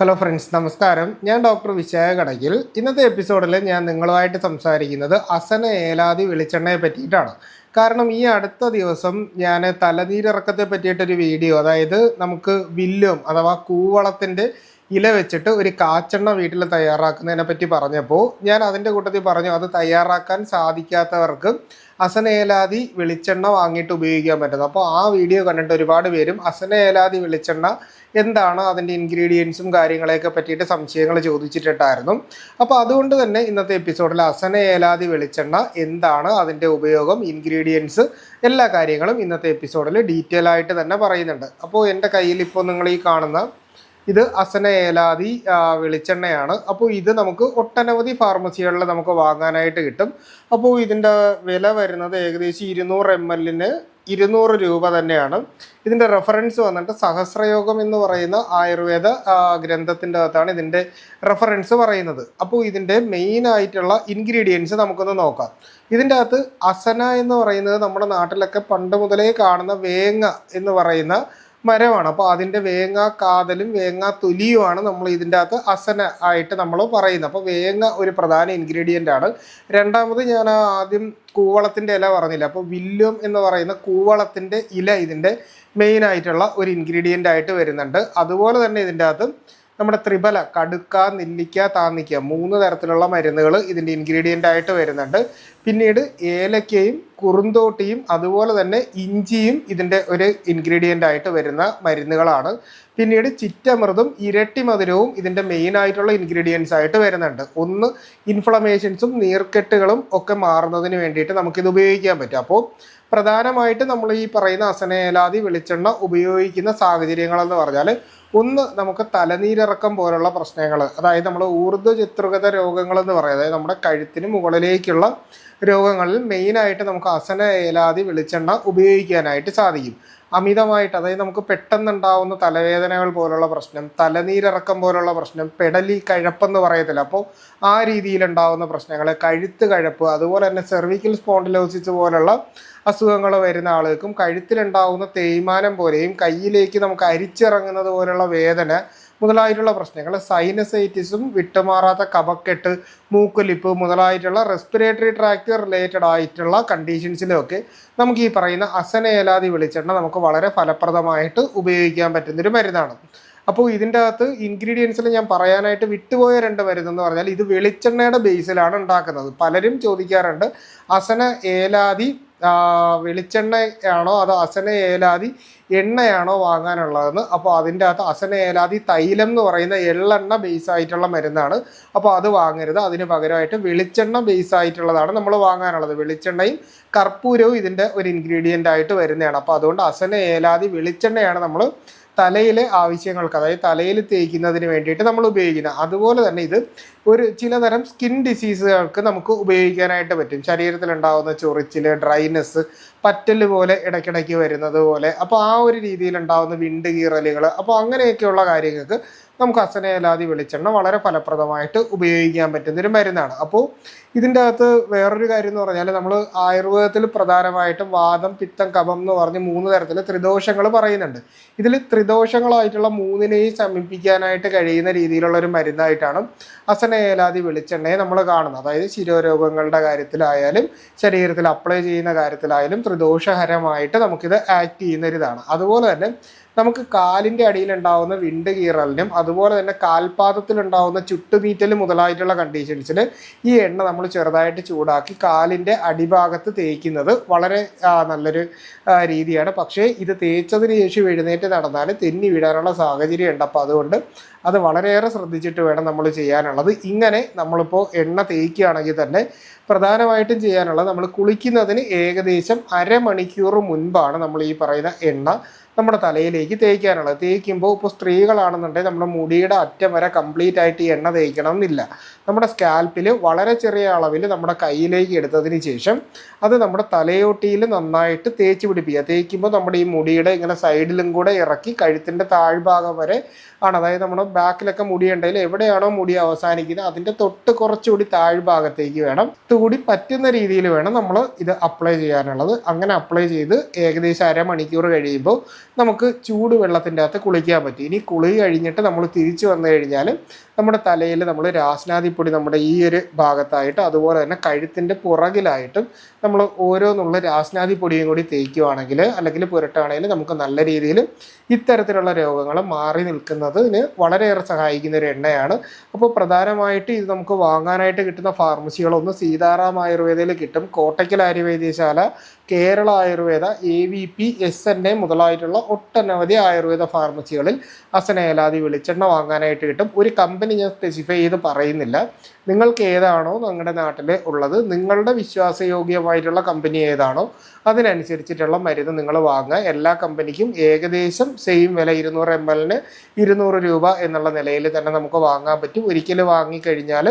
Hello friends നമസ്കാരം. ഞാൻ doctor Vishakha കടകിൽ ഇന്നത്തെ എപ്പിസോഡിൽ ഞാൻ നിങ്ങളുമായിട്ട് സംസാരിക്കുന്നത് അസന ഏലാതി വെളിച്ചെണ്ണയെ പറ്റിയിട്ടാണ്. കാരണം ഈ അടുത്ത ദിവസം ഞാൻ തലനീരിറക്കത്തെ പറ്റിയിട്ടൊരു വീഡിയോ അതായത് നമുക്ക് വില്ലും അഥവാ കൂവളത്തിന്റെ ഇല വെച്ചിട്ട് ഒരു കാച്ചെണ്ണ വീട്ടിൽ തയ്യാറാക്കുന്നതിനെ പറ്റി പറഞ്ഞപ്പോൾ ഞാൻ അതിന്റെ കൂട്ടത്തിൽ പറഞ്ഞു അത് തയ്യാറാക്കാൻ സാധിക്കാത്തവർക്ക് അസനേലാതി വെളിച്ചെണ്ണ വാങ്ങിയിട്ട് ഉപയോഗിക്കാൻ പറ്റുന്നത് അപ്പോൾ ആ വീഡിയോ കണ്ടിട്ട് ഒരുപാട് പേരും അസനേലാതി വെളിച്ചെണ്ണ എന്താണ് അതിന്റെ ഇൻഗ്രീഡിയൻസും കാര്യങ്ങളെയൊക്കെ പറ്റിയിട്ട് സംശയങ്ങൾ ചോദിച്ചിട്ടുണ്ടായിരുന്നു. അപ്പോൾ അതുകൊണ്ട് തന്നെ ഇന്നത്തെ എപ്പിസോഡിൽ അസന ഏലാതി വെളിച്ചെണ്ണ എന്താണ് അതിന്റെ ഉപയോഗം ഇൻഗ്രീഡിയൻസ് എല്ലാ കാര്യങ്ങളും ഇന്നത്തെ എപ്പിസോഡിൽ ഡീറ്റെയിൽ ആയിട്ട് തന്നെ പറയുന്നുണ്ട്. അപ്പോൾ എന്റെ കയ്യിൽ ഇപ്പോൾ നിങ്ങൾ ഈ കാണുന്ന ഇത് അസന ഏലാതി വെളിച്ചെണ്ണയാണ്. അപ്പോൾ ഇത് നമുക്ക് ഒട്ടനവധി ഫാർമസികളിൽ നമുക്ക് വാങ്ങാനായിട്ട് കിട്ടും. അപ്പോൾ ഇതിന്റെ വില വരുന്നത് ഏകദേശം ഇരുന്നൂറ് എം എല്ലിന് ഇരുന്നൂറ് രൂപ തന്നെയാണ്. ഇതിന്റെ റെഫറൻസ് വന്നിട്ട് സഹസ്രയോഗം എന്ന് പറയുന്ന ആയുർവേദ ഗ്രന്ഥത്തിന്റെ അകത്താണ് ഇതിന്റെ റെഫറൻസ് പറയുന്നത്. അപ്പോൾ ഇതിന്റെ മെയിൻ ആയിട്ടുള്ള ഇൻഗ്രീഡിയൻസ് നമുക്കൊന്ന് നോക്കാം. ഇതിന്റെ അകത്ത് അസന എന്ന് പറയുന്നത് നമ്മുടെ നാട്ടിലൊക്കെ പണ്ട് മുതലേ കാണുന്ന വേങ്ങ എന്ന് പറയുന്ന മരമാണ്. അപ്പോൾ അതിന്റെ വേങ്ങ കാതലും വേങ്ങ തൊലിയുമാണ് നമ്മൾ ഇതിന്റെ അകത്ത് അസന ആയിട്ട് നമ്മൾ പറയുന്നത്. അപ്പോൾ വേങ്ങ ഒരു പ്രധാന ഇൻഗ്രീഡിയന്റ് ആണ്. രണ്ടാമത് ഞാൻ ആദ്യം കൂവളത്തിന്റെ ഇല പറഞ്ഞില്ല? അപ്പോൾ വില്ലും എന്ന് പറയുന്ന കൂവളത്തിന്റെ ഇല ഇതിന്റെ മെയിൻ ആയിട്ടുള്ള ഒരു ഇൻഗ്രീഡിയന്റ് ആയിട്ട് വരുന്നുണ്ട്. അതുപോലെ തന്നെ ഇതിന്റെ അകത്ത് നമ്മുടെ ത്രിബല കടുക്ക നെല്ലിക്ക താന്നിക്ക മൂന്ന് തരത്തിലുള്ള മരുന്നുകൾ ഇതിന്റെ ഇൻഗ്രീഡിയന്റ് ആയിട്ട് വരുന്നുണ്ട്. പിന്നീട് ഏലക്കയും കുറുന്തോട്ടിയും അതുപോലെ തന്നെ ഇഞ്ചിയും ഇതിന്റെ ഒരു ഇൻഗ്രീഡിയന്റ് ആയിട്ട് വരുന്ന മരുന്നുകളാണ്. പിന്നീട് ചിറ്റമൃതും ഇരട്ടി മധുരവും ഇതിന്റെ മെയിൻ ആയിട്ടുള്ള ഇൻഗ്രീഡിയൻസ് ആയിട്ട് വരുന്നുണ്ട്. ഒന്ന് ഇൻഫ്ലമേഷൻസും നീർക്കെട്ടുകളും ഒക്കെ മാറുന്നതിന് വേണ്ടിയിട്ട് നമുക്കിത് ഉപയോഗിക്കാൻ പറ്റും. അപ്പോൾ പ്രധാനമായിട്ട് നമ്മൾ ഈ പറയുന്ന അസനേലാതി വെളിച്ചെണ്ണ ഉപയോഗിക്കുന്ന സാഹചര്യങ്ങളെന്ന് പറഞ്ഞാൽ ഒന്ന് നമുക്ക് തലനീരിറക്കം പോലുള്ള പ്രശ്നങ്ങൾ അതായത് നമ്മൾ ഊർജ ചിത്രുകത രോഗങ്ങൾ എന്ന് പറയുന്നത് നമ്മുടെ കഴുത്തിന് മുകളിലേക്കുള്ള രോഗങ്ങളിൽ മെയിനായിട്ട് നമുക്ക് അസന ഏലാതി വെളിച്ചെണ്ണ ഉപയോഗിക്കാനായിട്ട് സാധിക്കും. അമിതമായിട്ട് അതായത് നമുക്ക് പെട്ടെന്നുണ്ടാവുന്ന തലവേദനകൾ പോലുള്ള പ്രശ്നം തലനീരിറക്കം പോലുള്ള പ്രശ്നം പെടലി കഴപ്പെന്ന് പറയത്തില്ല. അപ്പോൾ ആ രീതിയിലുണ്ടാവുന്ന പ്രശ്നങ്ങൾ കഴുത്ത് കഴപ്പ് അതുപോലെ തന്നെ സെർവിക്കൽ സ്പോണ്ടിലോസിസ് പോലുള്ള അസുഖങ്ങൾ വരുന്ന ആളുകൾക്കും കഴുത്തിലുണ്ടാവുന്ന തേയ്മാനം പോലെയും കയ്യിലേക്ക് നമുക്ക് അരിച്ചിറങ്ങുന്നത് പോലുള്ള വേദന മുതലായിട്ടുള്ള പ്രശ്നങ്ങൾ. സൈനസൈറ്റിസും വിട്ടുമാറാത്ത കഫക്കെട്ട് മൂക്കൊലിപ്പ് മുതലായിട്ടുള്ള റെസ്പിറേറ്ററി ട്രാക്ട് റിലേറ്റഡ് ആയിട്ടുള്ള കണ്ടീഷൻസിലൊക്കെ നമുക്ക് ഈ പറയുന്ന അസനേലാതി വെളിച്ചെണ്ണ നമുക്ക് വളരെ ഫലപ്രദമായിട്ട് ഉപയോഗിക്കാൻ പറ്റുന്നൊരു മരുന്നാണ്. അപ്പോൾ ഇതിന്റെ അകത്ത് ഇൻഗ്രീഡിയൻസിൽ ഞാൻ പറയാനായിട്ട് വിട്ടുപോയ രണ്ട് മരുന്നെന്ന് പറഞ്ഞാൽ ഇത് വെളിച്ചെണ്ണയുടെ ബേസിലാണ് ഉണ്ടാക്കുന്നത്. പലരും ചോദിക്കാറുണ്ട് അസന ഏലാതി വെളിച്ചെണ്ണയാണോ അതോ അസന ഏലാതി എണ്ണയാണോ വാങ്ങാനുള്ളതെന്ന്? അപ്പോൾ അതിന്റെ അകത്ത് അസന ഏലാതി തൈലം എന്ന് പറയുന്ന എള്ളെണ്ണ ബേസ് ആയിട്ടുള്ള മരുന്നാണ്. അപ്പോൾ അത് വാങ്ങരുത്. അതിന് പകരമായിട്ട് വെളിച്ചെണ്ണ ബേസ് ആയിട്ടുള്ളതാണ് നമ്മൾ വാങ്ങാനുള്ളത്. വെളിച്ചെണ്ണയും കർപ്പൂരവും ഇതിന്റെ ഒരു ഇൻഗ്രീഡിയന്റ് ആയിട്ട് വരുന്നതാണ്. അപ്പോൾ അതുകൊണ്ട് അസന ഏലാതി വെളിച്ചെണ്ണയാണ് നമ്മൾ തലയിലെ ആവശ്യങ്ങൾക്ക് അതായത് തലയിൽ തേക്കുന്നതിന് വേണ്ടിയിട്ട് നമ്മൾ ഉപയോഗിക്കുന്നത് അതുപോലെ തന്നെ ഇത് ഒരു ചിലതരം സ്കിൻ ഡിസീസുകൾക്ക് നമുക്ക് ഉപയോഗിക്കാനായിട്ട് പറ്റും. ശരീരത്തിൽ ഉണ്ടാകുന്ന ചൊറിച്ചിൽ ഡ്രൈനെസ് പറ്റൽ പോലെ ഇടയ്ക്കിടയ്ക്ക് വരുന്നത് പോലെ. അപ്പോൾ ആ ഒരു രീതിയിൽ ഉണ്ടാകുന്ന വിണ്ട് കീറലുകൾ അപ്പോൾ അങ്ങനെയൊക്കെയുള്ള കാര്യങ്ങൾക്ക് നമുക്ക് അസനേലാതി വെളിച്ചെണ്ണ വളരെ ഫലപ്രദമായിട്ട് ഉപയോഗിക്കാൻ പറ്റുന്ന ഒരു മരുന്നാണ്. അപ്പോൾ ഇതിന്റെ അകത്ത് വേറൊരു കാര്യം എന്ന് പറഞ്ഞാൽ നമ്മൾ ആയുർവേദത്തിൽ പ്രധാനമായിട്ടും വാദം പിത്തം കഫം എന്ന് പറഞ്ഞ് മൂന്ന് തരത്തിൽ ത്രിദോഷങ്ങൾ പറയുന്നുണ്ട്. ഇതിൽ ത്രിദോഷങ്ങളായിട്ടുള്ള മൂന്നിനെയും ശമിപ്പിക്കാനായിട്ട് കഴിയുന്ന രീതിയിലുള്ള ഒരു മരുന്നായിട്ടാണ് അസനയലാതി വെളിച്ചെണ്ണയെ നമ്മൾ കാണുന്നത്. അതായത് ശിരോരോഗങ്ങളുടെ കാര്യത്തിലായാലും ശരീരത്തിൽ അപ്ലൈ ചെയ്യുന്ന കാര്യത്തിലായാലും ത്രിദോഷഹരമായിട്ട് നമുക്കിത് ആക്ട് ചെയ്യുന്ന ഒരു ഇതാണ് അതുപോലെ തന്നെ നമുക്ക് കാലിന്റെ അടിയിലുണ്ടാവുന്ന വിണ്ട് കീറലിനും അതുപോലെ തന്നെ കാൽപാദത്തിലുണ്ടാവുന്ന ചുട്ടുമീറ്റൽ മുതലായിട്ടുള്ള കണ്ടീഷൻസിൽ ഈ എണ്ണ നമ്മൾ ചെറുതായിട്ട് ചൂടാക്കി കാലിന്റെ അടിഭാഗത്ത് തേക്കുന്നത് വളരെ നല്ലൊരു രീതിയാണ്. പക്ഷേ ഇത് തേച്ചതിന് ശേഷം എഴുന്നേറ്റ് നടന്നാൽ തെന്നി വിടാനുള്ള സാഹചര്യം ഉണ്ട് അപ്പോൾ അതുകൊണ്ട് അത് വളരെയേറെ ശ്രദ്ധിച്ചിട്ട് വേണം നമ്മൾ ചെയ്യാനുള്ളത്. ഇങ്ങനെ നമ്മളിപ്പോൾ എണ്ണ തേക്കുകയാണെങ്കിൽ തന്നെ പ്രധാനമായിട്ടും ചെയ്യാനുള്ളത് നമ്മൾ കുളിക്കുന്നതിന് ഏകദേശം അരമണിക്കൂർ മുൻപാണ് നമ്മൾ ഈ പറയുന്ന എണ്ണ നമ്മുടെ തലയിലേക്ക് തേക്കാനുള്ളത്. തേക്കുമ്പോൾ ഇപ്പോൾ സ്ത്രീകളാണെന്നുണ്ടെങ്കിൽ നമ്മുടെ മുടിയുടെ അറ്റം വരെ കംപ്ലീറ്റ് ആയിട്ട് എണ്ണ തേക്കണം എന്നില്ല നമ്മുടെ സ്കാൽപ്പിൽ വളരെ ചെറിയ അളവിൽ നമ്മുടെ കയ്യിലേക്ക് എടുത്തതിന് ശേഷം അത് നമ്മുടെ തലയോട്ടിയിൽ നന്നായിട്ട് തേച്ച് പിടിപ്പിക്കുക. തേക്കുമ്പോൾ നമ്മുടെ ഈ മുടിയുടെ ഇങ്ങനെ സൈഡിലും കൂടെ ഇറക്കി കഴുത്തിന്റെ താഴ്ഭാഗം വരെ ആണ്. അതായത് നമ്മുടെ ബാക്കിലൊക്കെ മുടി ഉണ്ടെങ്കിൽ എവിടെയാണോ മുടി അവസാനിക്കുന്നത് അതിന്റെ തൊട്ട് കുറച്ചുകൂടി താഴ്ഭാഗത്തേക്ക് വേണം. ഇതുകൂടി പറ്റുന്ന രീതിയിൽ വേണം നമ്മൾ ഇത് അപ്ലൈ ചെയ്യാനുള്ളത്. അങ്ങനെ അപ്ലൈ ചെയ്ത് ഏകദേശം അരമണിക്കൂർ കഴിയുമ്പോൾ നമുക്ക് ചൂട് വെള്ളത്തിന്റെ അകത്ത് കുളിക്കാൻ പറ്റും. ഇനി കുളി കഴിഞ്ഞിട്ട് നമ്മൾ തിരിച്ചു വന്നു കഴിഞ്ഞാൽ നമ്മുടെ തലയിൽ നമ്മൾ രാസ്നാദിപ്പൊടി നമ്മുടെ ഈ ഒരു ഭാഗത്തായിട്ട് അതുപോലെ തന്നെ കഴുത്തിന്റെ പുറകിലായിട്ടും നമ്മൾ ഓരോന്നുള്ള രാസ്നാദിപ്പൊടിയും കൂടി തേക്കുകയാണെങ്കിൽ അല്ലെങ്കിൽ പുരട്ടുകയാണെങ്കിൽ നമുക്ക് നല്ല രീതിയിൽ ഇത്തരത്തിലുള്ള രോഗങ്ങൾ മാറി നിൽക്കുന്നതിന് വളരെയേറെ സഹായിക്കുന്ന ഒരു എണ്ണയാണ്. അപ്പോൾ പ്രധാനമായിട്ട് ഇത് നമുക്ക് വാങ്ങാനായിട്ട് കിട്ടുന്ന ഫാർമസികളൊന്നും സീതാറാം ആയുർവേദയിൽ കിട്ടും. Kottakkal Ayurvedashala Kerala Ayurveda A V P S N A മുതലായിട്ടുള്ള ഒട്ടനവധി ആയുർവേദ ഫാർമസികളിൽ അസനേലാതി വെളിച്ചെണ്ണ വാങ്ങാനായിട്ട് കിട്ടും. ഒരു കമ്പനി ഞാൻ സ്പെസിഫൈ ചെയ്ത് പറയുന്നില്ല. നിങ്ങൾക്ക് ഏതാണോ നിങ്ങളുടെ നാട്ടിൽ ഉള്ളത് നിങ്ങളുടെ വിശ്വാസയോഗ്യമായിട്ടുള്ള കമ്പനി ഏതാണോ അതിനനുസരിച്ചിട്ടുള്ള മരുന്ന് നിങ്ങൾ വാങ്ങുക. എല്ലാ കമ്പനിക്കും ഏകദേശം സെയിം വില ഇരുന്നൂറ് എം എല്ലിന് ഇരുന്നൂറ് രൂപ എന്നുള്ള നിലയിൽ തന്നെ നമുക്ക് വാങ്ങാൻ പറ്റും. ഒരിക്കൽ വാങ്ങിക്കഴിഞ്ഞാൽ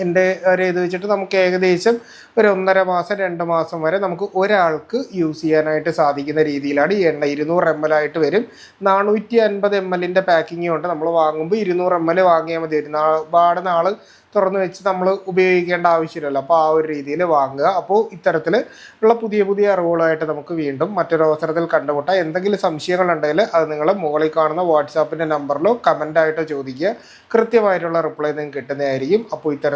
എന്റെ ഒരു ഇത് വെച്ചിട്ട് നമുക്ക് ഏകദേശം ഒരു ഒന്നര മാസം രണ്ട് മാസം വരെ നമുക്ക് ഒരാൾക്ക് യൂസ് ചെയ്യാനായിട്ട് സാധിക്കുന്ന രീതിയിലാണ് ഈ എണ്ണ. ഇരുന്നൂറ് എം എൽ ആയിട്ട് വരും. നാനൂറ്റി അൻപത് എം എല്ലിന്റെ പാക്കിങ് ഉണ്ട് നമ്മൾ വാങ്ങുമ്പോൾ ഇരുന്നൂറ് എം എൽ വാങ്ങിയാൽ മതി. ഒരുപാട് നാൾ തുറന്നു വെച്ച് നമ്മൾ ഉപയോഗിക്കേണ്ട ആവശ്യമില്ലല്ലോ. അപ്പോൾ ആ ഒരു രീതിയിൽ വാങ്ങുക. അപ്പോൾ ഇത്തരത്തിൽ ഉള്ള പുതിയ പുതിയ അറിവുകളായിട്ട് നമുക്ക് വീണ്ടും മറ്റൊരു അവസരത്തിൽ കണ്ടുമുട്ടാം. എന്തെങ്കിലും സംശയങ്ങളുണ്ടെങ്കിൽ അത് നിങ്ങൾ മുകളിൽ കാണുന്ന വാട്സാപ്പിന്റെ നമ്പറിലോ കമന്റായിട്ടോ ചോദിക്കുക. കൃത്യമായിട്ടുള്ള റിപ്ലൈ നിങ്ങൾക്ക് കിട്ടുന്നതായിരിക്കും. അപ്പോൾ